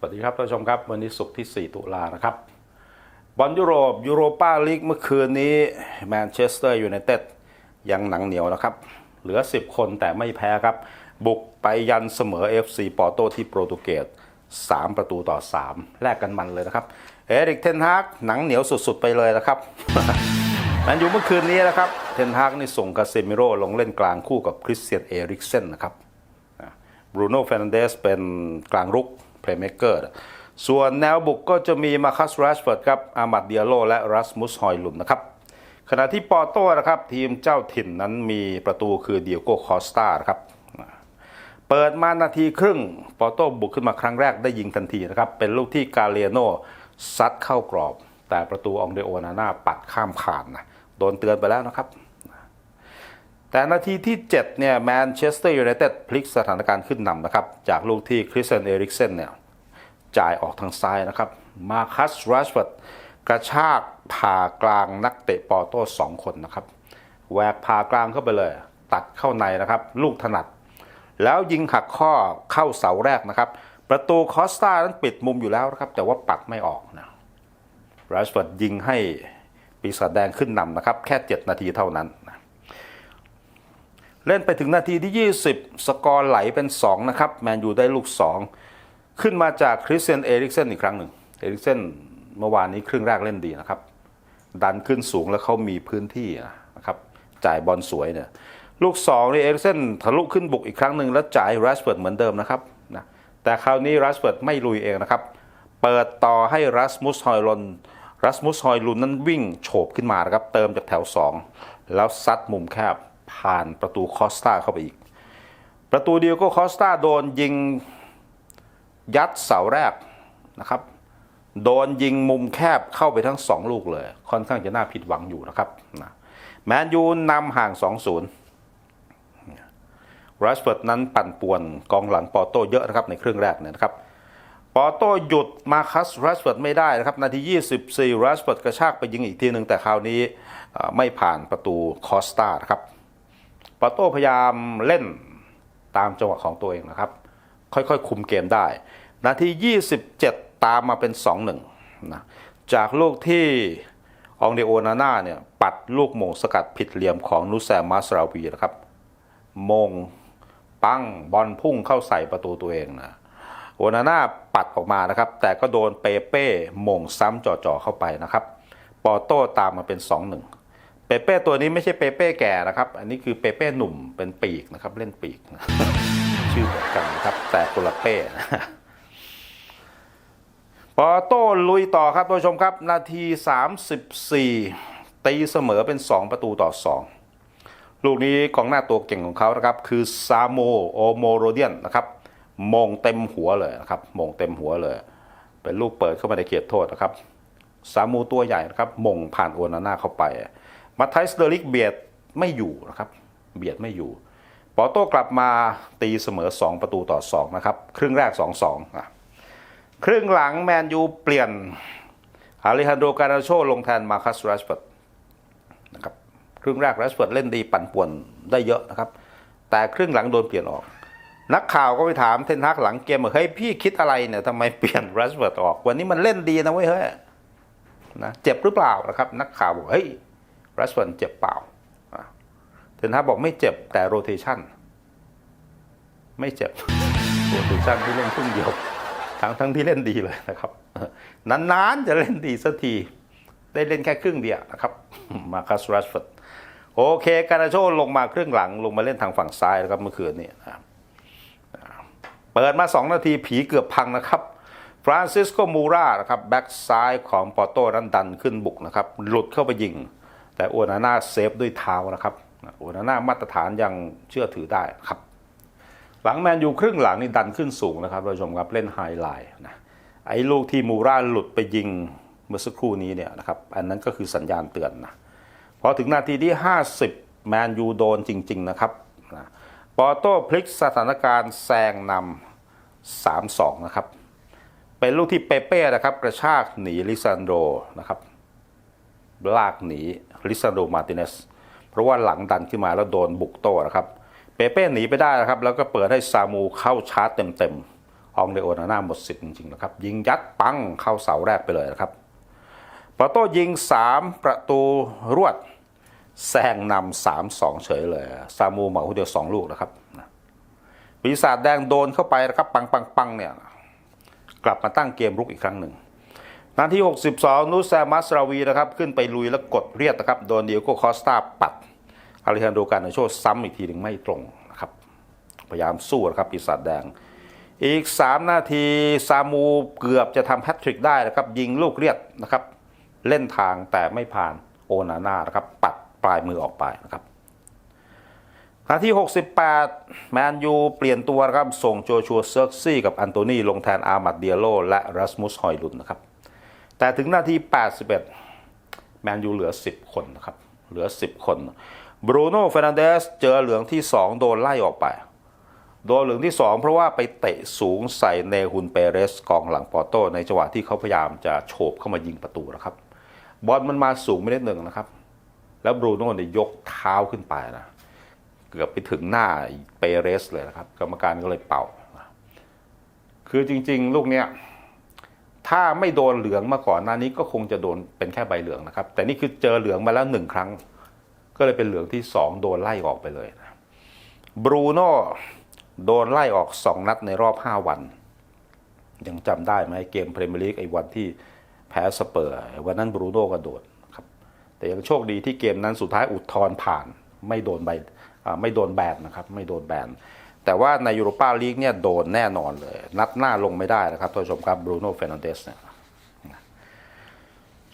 สวัสดีครับท่านผู้ชมครับ วันนี้ศุกร์ที่ 4 ตุลานะครับบอลยุโรปยูโรปาลีกเมื่อคืนนี้แมนเชสเตอร์ยูไนเต็ดยังหนังเหนียวนะครับ เหลือ 10 คนแต่ไม่แพ้ครับ บุกไปยันเสมอ FC ปอร์โตที่โปรตุเกส3 ประตูต่อ 3 แลกกันมันเลยนะครับ เอริกเทนฮากหนังเหนียวสุดๆไปเลยนะครับแมนยูเมื่อคืนนี้นะครับเทนฮากนี่ส่งกาเซมิโร่ลงเล่นกลางคู่กับคริสเตียนเอริกเซนนะครับบรูโน่เฟรนันเดสเป็นกลางรุก เพลย์เม k เกอร์ส่วนแนวบุกก็จะมีมาคัสแรชเฟิร์ดครับอามัดเดียโลและรัสมุสฮอยลุนนะครับขณะที่ปอร์โต้นะครับทีมเจ้าถิ่นนั้นมีประตูคือเดียโกคอสตาครับเปิดมานาทีครึ่งปอร์โต้บุกขึ้นมาครั้งแรกได้ยิงทันทีนะครับเป็นลูกที่กาเลโนซัดเข้ากรอบ แต่ประตูองเดโอนาน่าปัดข้ามผ่านนะโดนเตือนไปแล้วนะครับ แต่นาทีที่ 7 เนี่ยแมนเชสเตอร์ยูไนเต็ดพลิกสถานการณ์ขึ้นนำนะครับ จากลูกที่คริสเตนเอริกเซนเนี่ยจ่ายออกทางซ้ายนะครับ มาคัสรัชฟอร์ดกระชากผ่ากลางนักเตะปอร์โต้สองคนนะครับแหวกผ่ากลางเข้าไปเลย ตัดเข้าในนะครับ ลูกถนัด แล้วยิงหักข้อเข้าเสาแรกนะครับ ประตูคอสตานั้นปิดมุมอยู่แล้วนะครับ แต่ว่าปัดไม่ออกนะรัชฟอร์ดยิงให้ปีศาจแดงขึ้นนำนะครับ แค่ 7 นาทีเท่านั้น เล่นไปถึงนาทีที่ 20 สกอร์ไหลเป็น 2 นะครับ แมนยูได้ลูก 2 ขึ้นมาจากคริสเตียนเอริกเซนอีกครั้งหนึ่ง เอริกเซนเมื่อวานนี้ครึ่งแรกเล่นดีนะครับ ดันขึ้นสูงแล้วเขามีพื้นที่นะครับ จ่ายบอลสวยเนี่ย ลูก2นี่เอริกเซนทะลุขึ้นบุกอีกครั้งหนึ่งแล้วจ่ายรัสเฟิร์ดเหมือนเดิมนะครับนะแต่คราวนี้รัสเฟิร์ดไม่ลุยเองนะครับ เปิดต่อให้รัสมุสฮอยลนรัสมุสฮอยลุนนั้นวิ่งโฉบขึ้นมานะครับ เติมจากแถว 2 แล้วซัดมุมแคบ ผ่านประตูคอสตาเข้าไปอีก ประตูเดียวก็คอสตาโดนยิงยัดเสาแรกนะครับ โดนยิงมุมแคบเข้าไปทั้ง 2 ลูกเลย ค่อนข้างจะน่าผิดหวังอยู่นะครับนะแมนยูนำห่าง 2-0รัสเฟิร์ดนั้นปั่นป่วนกองหลังปอโต้เยอะนะครับในครึ่งแรกเนี่ยนะครับปอโต้หยุดมาคัสรัสเฟิร์ดไม่ได้นะครับ นาที 24รัสเฟิร์ดกระชากไปยิงอีกทีหนึ่งแต่คราวนี้ไม่ผ่านประตูคอสตานะครับ ปอโต้พยายามเล่นตามจังหวะของตัวเองนะครับ ค่อยๆคุมเกมได้ นาที 27 ตามมาเป็น 2-1นะจากลูกที่องเดโอนาน่าเนี่ยปัดลูกโมงสกัดผิดเหลี่ยมของนุแซมมาสราวีนะครับโมงปั้งบอลพุ่งเข้าใส่ประตูตัวเองนะโอนาน่าปัดออกมานะครับ แต่ก็โดนเปเป้โมงซ้ำจ่อๆเข้าไปนะครับ ปอโต้ตามมาเป็น 2-1 เปเป้ตัวนี้ไม่ใช่เปเป้แก่นะครับ อันนี้คือเปเป้หนุ่มเป็นปีกนะครับ เล่นปีก ชื่อเหมือนกันนะครับ แต่คนละเป้นะปอโต้ลุยต่อครับท่านผู้ชมครับ นาที 34 ตีเสมอเป็น 2 ประตูต่อ 2 ลูกนี้ของหน้าตัวเก่งของเขานะครับ คือซาโมโอโมโรเดียนนะครับมงเต็มหัวเลยนะครับมงเต็มหัวเลย เป็นลูกเปิดเข้ามาในเขตโทษนะครับซามูตัวใหญ่นะครับมงผ่านโอนาน่าเข้าไป มาไทสเดอริกเบียดไม่อยู่นะครับเบียดไม่อยู่ปอโต้กลับมาตีเสมอ 2 ประตูต่อ 2 นะครับ ครึ่งแรก 2-2อะครึ่งหลังแมนยูเปลี่ยนอาริฮันโดการาโชลงแทนมาคัสรัชเฟิร์ดนะครับครึ่งแรกรัชเฟิร์ดเล่นดีปั่นป่วนได้เยอะนะครับ แต่ครึ่งหลังโดนเปลี่ยนออก นักข่าวก็ไปถามเทนฮักหลังเกมว่าเฮ้ยพี่คิดอะไรเนี่ยทำไมเปลี่ยนรัชเฟิร์ดออก วันนี้มันเล่นดีนะเว้ยเฮ้ยนะเจ็บหรือเปล่านะครับ นักข่าวบอกเฮ้ย รัสเฟิร์นเจ็บเปล่าอะเทนฮาบอกไม่เจ็บแต่โรเทชันไม่เจ็บโรเทชันที่เล่นครึ่งเดียวทั้งทั้งที่เล่นดีเลยนะครับ นานๆจะเล่นดีสักที ได้เล่นแค่ครึ่งเดียวนะครับ มาคัสรัสเฟิร์ดโอเค การาโชลงมาครึ่งหลัง ลงมาเล่นทางฝั่งซ้ายนะครับเมื่อคืนนี้นะเปิดมา 2 นาทีผีเกือบพังนะครับ ฟรานซิสโกมูรานะครับ แบ็กซ้ายของปอโต้นั้นดันขึ้นบุกนะครับ หลุดเข้าไปยิง แต่โอนาน่าเซฟด้วยเท้านะครับโอนาน่ามาตรฐานยังเชื่อถือได้ครับ หลังแมนยูครึ่งหลังนี่ดันขึ้นสูงนะครับท่านผู้ชมครับเล่นไฮไลท์นะไอ้ลูกที่มูราหลุดไปยิงเมื่อสักครู่นี้เนี่ยนะครับอันนั้นก็คือสัญญาณเตือนนะพอถึงนาทีที่ 50 แมนยูโดนจริง ๆ นะครับนะปอโต้พลิกสถานการณ์แซงนำ 3-2 นะครับ เป็นลูกที่เปเป้นะครับ กระชากหนีลิซันโดนะครับ ลากหนี ลิซันโดมาติเนสเพราะว่าหลังดันขึ้นมาแล้วโดนบุกโต้นะครับ เปเป้หนีไปได้นะครับ แล้วก็เปิดให้ซามูเข้าชาร์จเต็มๆอองเดโอนาน่าหมดสิทธิ์จริงๆนะครับ ยิงยัดปังเข้าเสาแรกไปเลยนะครับปาโต้ยิง 3 ประตูรวดแซงนำสามสองเฉยเลย ซามูเหมาเดียวสองลูกนะครับปีศาจแดงโดนเข้าไปนะครับปังปังปังเนี่ย กลับมาตั้งเกมรุกอีกครั้งหนึ่ง นาที 62 นูแซมัสราวีนะครับขึ้นไปลุยแล้วกดเรียดนะครับโดนเดียโก้คอสตาปัดอาริฮันโดการนโชซ้ำอีกทีหนึ่งไม่ตรงนะครับพยายามสู้นะครับปีศาจแดง อีก 3 นาทีซามูเกือบจะทำแฮตทริกได้นะครับยิงลูกเรียดนะครับเล่นทางแต่ไม่ผ่านโอนาน่านะครับปัดปลายมือออกไปนะครับนาที68 แมนยูเปลี่ยนตัวนะครับส่งโจชัวเซิร์กซี่กับอันโตนีลงแทนอามัดเดียโลและรัสมุสฮอยลุนนะครับ แต่ถึงนาที 81 แมนยูเหลือ 10 คนนะครับ เหลือ 10 คนบรูโน่เฟรนันเดสเจอเหลืองที่ 2 โดนไล่ออกไป โดนเหลืองที่ 2 เพราะว่าไปเตะสูงใส่เนฮุนเปเรสกองหลังปอร์โตในจังหวะที่เขาพยายามจะโฉบเข้ามายิงประตูนะครับ บอลมันมาสูงไม่ได้หนึ่งนะครับ แล้วบรูโน่เนี่ยยกเท้าขึ้นไปนะ เกือบไปถึงหน้าเปเรสเลยนะครับ กรรมการก็เลยเป่า คือจริง ๆ ลูกเนี้ย ถ้าไม่โดนเหลืองมาก่อนหน้านี้ก็คงจะโดนเป็นแค่ใบเหลืองนะครับ แต่นี่คือเจอเหลืองมาแล้วหนึ่งครั้ง ก็เลยเป็นเหลืองที่สองโดนไล่ออกไปเลยนะบรูโน่โดนไล่ออกสองนัดในรอบห้าวัน ยังจำได้ไหมเกมพรีเมียร์ลีกไอ้วันที่แพ้สเปอร์วันนั้นบรูโน่ก็โดนครับแต่ยังโชคดีที่เกมนั้นสุดท้ายอุดทธรณ์ผ่าน ไม่โดนใบไม่โดนแบนนะครับ ไม่โดนแบน แต่ว่าในยูโรปาลีกเนี่ยโดนแน่นอนเลย นัดหน้าลงไม่ได้นะครับท่านผู้ชมครับบรูโน่เฟรนันเดสเนี่ย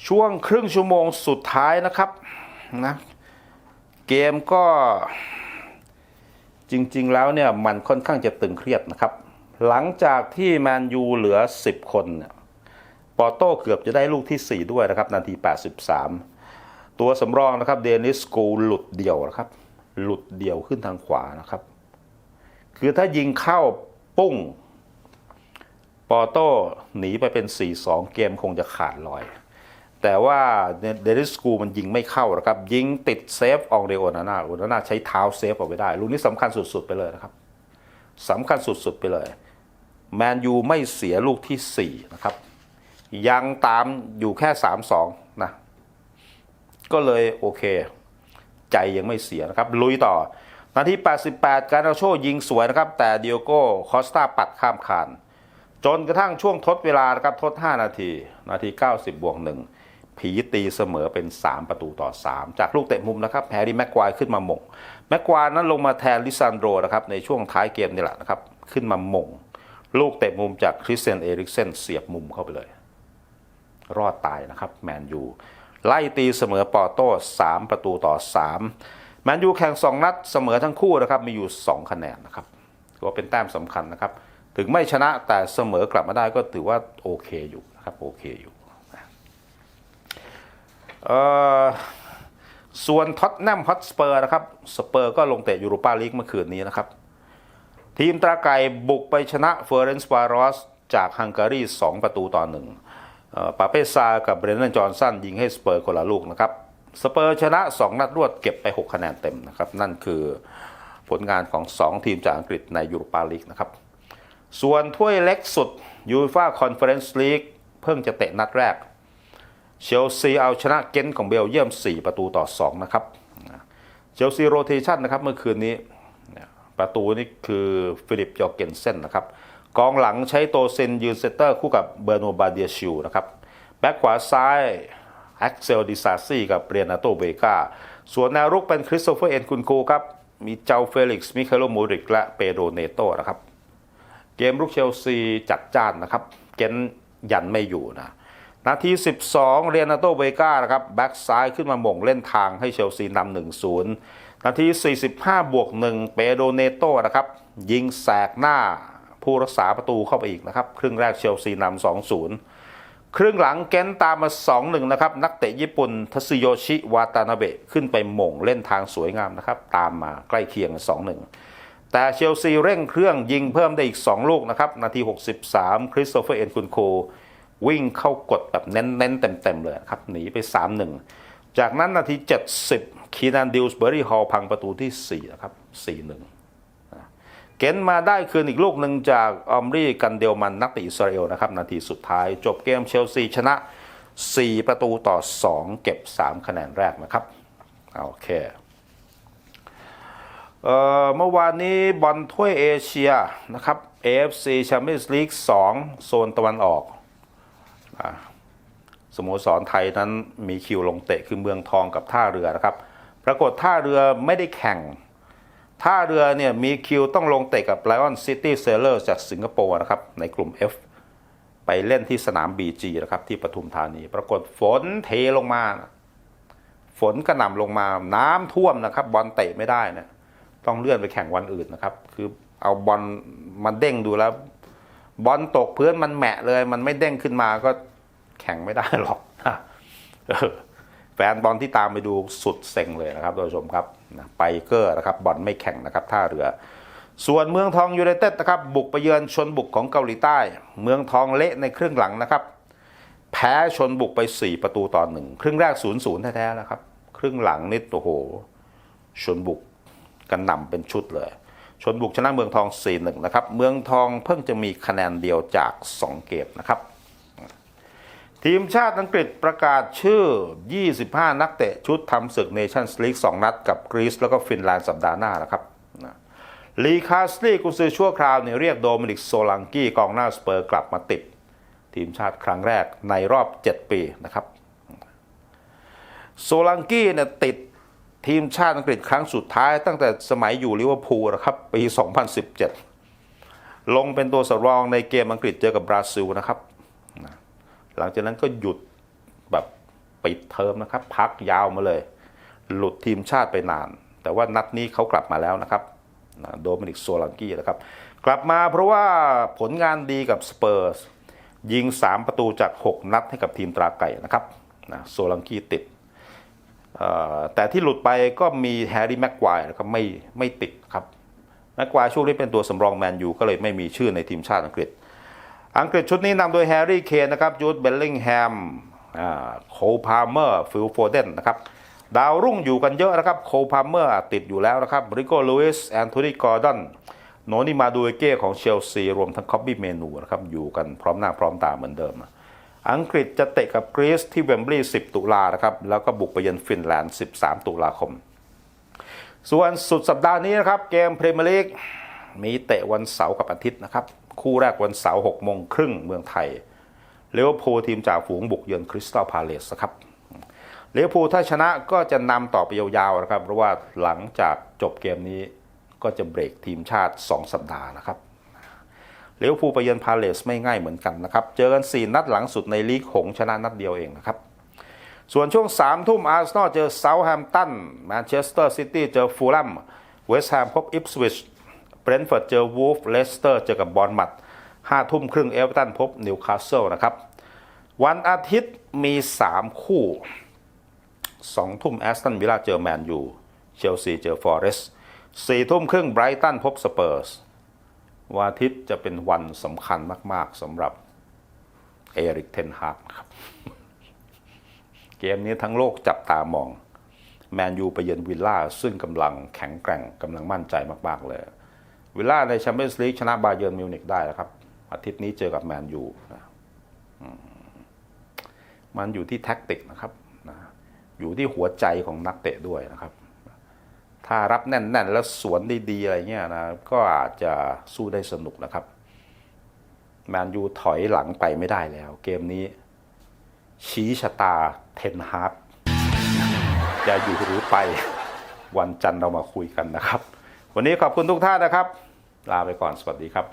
ช่วงครึ่งชั่วโมงสุดท้ายนะครับนะเกมก็จริง ๆ แล้วเนี่ยมันค่อนข้างจะตึงเครียดนะครับ หลังจากที่แมนยูเหลือ 10 คนเนี่ยปอร์โต้เกือบจะได้ลูกที่ 4 ด้วยนะครับ นาที 83 ตัวสำรองนะครับ เดนิสกูหลุดเดี่ยวนะครับ หลุดเดี่ยวขึ้นทางขวานะครับ คือถ้ายิงเข้าปุ้ง ปอโต้หนีไปเป็น 4-2 เกมคงจะขาดลอย แต่ว่าเดนิสกูมันยิงไม่เข้านะครับ ยิงติดเซฟอองเดโอนาน่าโอนาน่าใช้เท้าเซฟออกไปได้ ลูกนี้สำคัญสุดๆไปเลยนะครับสำคัญสุดๆไปเลย แมนยูไม่เสียลูกที่ 4 นะครับ ยังตามอยู่แค่ 3-2 นะ ก็เลยโอเค ใจยังไม่เสียนะครับ ลุยต่อ นาที 88 การเอาโชยิงสวยนะครับ แต่เดียโก้คอสตาปัดข้ามคาน จนกระทั่งช่วงทดเวลานะครับทด 5 นาที นาที 90 บวกหนึ่งผีตีเสมอเป็น 3 ประตูต่อ 3 จากลูกเตะมุมนะครับแฮร์รี่แม็กควายขึ้นมาหม่งแม็กควายนั้นลงมาแทนลิซันโดนะครับในช่วงท้ายเกมนี่แหละนะครับ ขึ้นมาหม่ง ลูกเตะมุมจากคริสเตียนเอริกเซนเสียบมุมเข้าไปเลย รอดตายนะครับแมนยูไล่ตีเสมอปอร์โต้3ประตูต่อ 3 แมนยูแข่ง 2 นัดเสมอทั้งคู่นะครับมีอยู่ 2 คะแนนนะครับก็เป็นแต้มสำคัญนะครับ ถึงไม่ชนะแต่เสมอกลับมาได้ก็ถือว่าโอเคอยู่นะครับโอเคอยู่ส่วนท็อตแนมฮอตสเปอร์นะครับสเปอร์ก็ลงเตะยูโรปาลีกเมื่อคืนนี้นะครับ ทีมตราไก่บุกไปชนะเฟอร์เรนซ์วารอสจากฮังการี 2 ประตูต่อหนึ่งปาเปซากับเบรนนันจอห์นสันยิงให้สเปอร์คนละลูกนะครับ สเปอร์ชนะ 2 นัดรวดเก็บไป 6 คะแนนเต็มนะครับ นั่นคือผลงานของ 2 ทีมจากอังกฤษในยูโรปาลีกนะครับ ส่วนถ้วยเล็กสุดยูฟ่าคอนเฟอเรนซ์ลีกเพิ่งจะเตะนัดแรก เชลซีเอาชนะเกนของเบลเยียม 4 ประตูต่อ 2 นะครับเชลซีโรเทชันนะครับเมื่อคืนนี้ประตูนี่คือฟิลิปยอเกนเซนนะครับกองหลังใช้โตเซนยืนเซตเตอร์คู่กับเบอร์โนบาเดียชิวนะครับแบ็คขวาซ้าย แอ็กเซลดิซาซี่กับเรียนาโตเบกาส่วนแนวรุกเป็นคริสโตเฟอร์เอ็นคุนโกครับ มีเจ้าเฟลิกซ์มิเคโลมูริกและเปโดเนโตนะครับ เกมรุกเชลซีจัดจ้านนะครับ เกนยันไม่อยู่นะ นาที 12 เรียนาโตเบกานะครับ แบ็กซ้ายขึ้นมาหม่งเล่นทางให้เชลซีนำ1-0 นาที 45 บวก 1 เปโดเนโตนะครับ ยิงแสกหน้าผู้รักษาประตูเข้าไปอีกนะครับ ครึ่งแรกเชลซีนำ2-0 ครึ่งหลังเกนตามมา 2-1 นะครับ นักเตะญี่ปุ่นทัสโยชิวาตานาเบะขึ้นไปหม่งเล่นทางสวยงามนะครับ ตามมาใกล้เคียง 2-1 แต่เชลซีเร่งเครื่องยิงเพิ่มได้อีก 2 ลูกนะครับ นาที 63 คริสโตเฟอร์เอ็นคุนโค วิ่งเข้ากดแบบเน้นๆ เต็มๆ เลยครับ หนีไป 3-1 จากนั้นนาที 70 คีนันดิลส์เบอร์รี่ฮอลพังประตูที่4นะครับ4-1 เก็นมาได้คืนอีกลูกหนึ่งจากออมรีกันเดลมันนักเตะอิสราเอลนะครับ นาทีสุดท้ายจบเกมเชลซีชนะ 4 ประตูต่อ 2 เก็บ 3 คะแนนแรกนะครับ โอเคเเมื่อวานนี้บอลถ้วยเอเชียนะครับ AFC Champions League 2 โซนตะวันออกสโมสรไทยนั้นมีคิวลงเตะคือเมืองทองกับท่าเรือนะครับ ปรากฏท่าเรือไม่ได้แข่ง ท่าเรือเนี่ยมีคิวต้องลงเตะกับ Lion City Sailors จากสิงคโปร์นะครับ ในกลุ่ม F ไปเล่นที่สนาม BG นะครับ ที่ปทุมธานี ปรากฏฝนเทลงมา ฝนกระหน่ำลงมาน้ำท่วมนะครับ บอลเตะไม่ได้นะต้องเลื่อนไปแข่งวันอื่นนะครับ คือเอาบอลมาเด้งดูแล้ว บอลตกพื้นมันแหมะเลย มันไม่เด้งขึ้นมาก็แข่งไม่ได้หรอกนะแฟนบอลที่ตามไปดูสุดเซ็งเลยนะครับท่านผู้ชมครับ นะไปเกอร์นะครับบอลไม่แข่งนะครับท่าเรือ ส่วนเมืองทองยูไนเต็ดนะครับบุกไปเยือนชนบุกของเกาหลีใต้ เมืองทองเละในครึ่งหลังนะครับ แพ้ชนบุกไป 4 ประตูต่อหนึ่งครึ่งแรก0ูนย์แท้ๆแล้วครับ ครึ่งหลังนี่โอ้โหชนบุกกันหนำเป็นชุดเลยชนบุกชนะเมืองทอง 4-1 นะครับ เมืองทองเพิ่งจะมีคะแนนเดียวจาก 2 เกมนะครับ ทีมชาติอังกฤษประกาศชื่อ 25 นักเตะชุดทำศึกเนชั่นส์ลีก2นัดกับกรีซแล้วก็ฟินแลนด์สัปดาห์หน้านะครับลีคาสลีกุนซือชั่วคราวเนี่ยเรียกโดมินิกโซลังกี้กองหน้าสเปอร์กลับมาติด ทีมชาติครั้งแรกในรอบ 7 ปีนะครับโซลังกี้เนี่ยติดทีมชาติอังกฤษครั้งสุดท้ายตั้งแต่สมัยอยู่ลิเวอร์พูลนะครับปี 2017 ลงเป็นตัวสำรองในเกมอังกฤษเจอกับบราซิลนะครับ หลังจากนั้นก็หยุดแบบปิดเทอมนะครับ พักยาวมาเลย หลุดทีมชาติไปนาน แต่ว่านัดนี้เขากลับมาแล้วนะครับโดมินิกโซลังกี้นะครับ กลับมาเพราะว่าผลงานดีกับสเปอร์สยิง 3 ประตูจาก 6 นัดให้กับทีมตราไก่นะครับนะโซลังกี้ติด แต่ที่หลุดไปก็มีแฮร์รี่แม็กควายนะครับไม่ไม่ติดครับแม็กควายช่วงนี้เป็นตัวสำรองแมนยูก็เลยไม่มีชื่อในทีมชาติอังกฤษ อังกฤษชุดนี้นำโดยแฮร์รี่เคนนะครับจูดเบลลิงแฮมโคพาเมอร์ฟิลโฟเดนนะครับดาวรุ่งอยู่กันเยอะนะครับโคพาเมอร์ติดอยู่แล้วนะครับริโก้ลูอิสแอนโทนีกอร์ดอนโนนิมาดูเอเก้ของเชลซี รวมทั้งคอบบี้เมนูนะครับอยู่กันพร้อมหน้าพร้อมตาเหมือนเดิม อังกฤษจะเตะกับกรีซที่เวมบลีย์10 ตุลานะครับแล้วก็บุกไปเยือนฟินแลนด์ 13 ตุลาคม ส่วนสุดสัปดาห์นี้นะครับเกมพรีเมียร์ลีกมีเตะวันเสาร์กับอาทิตย์นะครับ คู่แรกวันเสาร์6โมงครึ่งเมืองไทยเลเวอร์พูลทีมจากฝูงบุกเยือนคริสตัลพาเลสครับเลเวอร์พูลถ้าชนะก็จะนำต่อไปยาวๆนะครับ เพราะว่าหลังจากจบเกมนี้ก็จะเบรกทีมชาติ 2 สัปดาห์นะครับเลเวอร์พูลไปเยือนพาเลสไม่ง่ายเหมือนกันนะครับ เจอกัน 4 นัดหลังสุดในลีกหงชนะนัดเดียวเองนะครับ ส่วนช่วง 3 ทุ่มอาร์เซนอลเจอเซาท์แฮมป์ตันแมนเชสเตอร์ซิตี้เจอฟูลแลมเวสต์แฮมพบอิปสวิช เบรนท์ฟอร์ดเจอวูฟเลสเตอร์เจอกับบอลมัดห้าทุ่มครึ่งเอเวอร์ตันพบนิวคาสเซิลนะครับ วันอาทิตย์มี 3 คู่2ทุ่มแอสตันวิลล่าเจอแมนยูเชลซีเจอฟอร์เรสต์สี่ทุ่มครึ่งไบรตันพบสเปอร์สวันอาทิตย์จะเป็นวันสำคัญมากๆสำหรับเอริกเทนฮากครับ เกมนี้ทั้งโลกจับตามอง แมนยูไปเยือนวิลล่าซึ่งกำลังแข็งแกร่งกำลังมั่นใจมาก ๆ เลย วิลล่าในแชมเปี้ยนส์ลีกชนะบาเยิร์นมิวนิกได้แล้วครับ อาทิตย์นี้เจอกับแมนยูนะมันอยู่ที่แท็กติกนะครับนะอยู่ที่หัวใจของนักเตะด้วยนะครับ ถ้ารับแน่น ๆ แล้วสวนดีๆอะไรเงี้ยนะก็อาจจะสู้ได้สนุกนะครับแมนยูถอยหลังไปไม่ได้แล้ว เกมนี้ ชี้ชะตาเทนฮาร์กจะอยู่หรือไปวันจันทร์เรามาคุยกันนะครับ วันนี้ขอบคุณทุกท่านนะครับ ลาไปก่อนสวัสดีครับ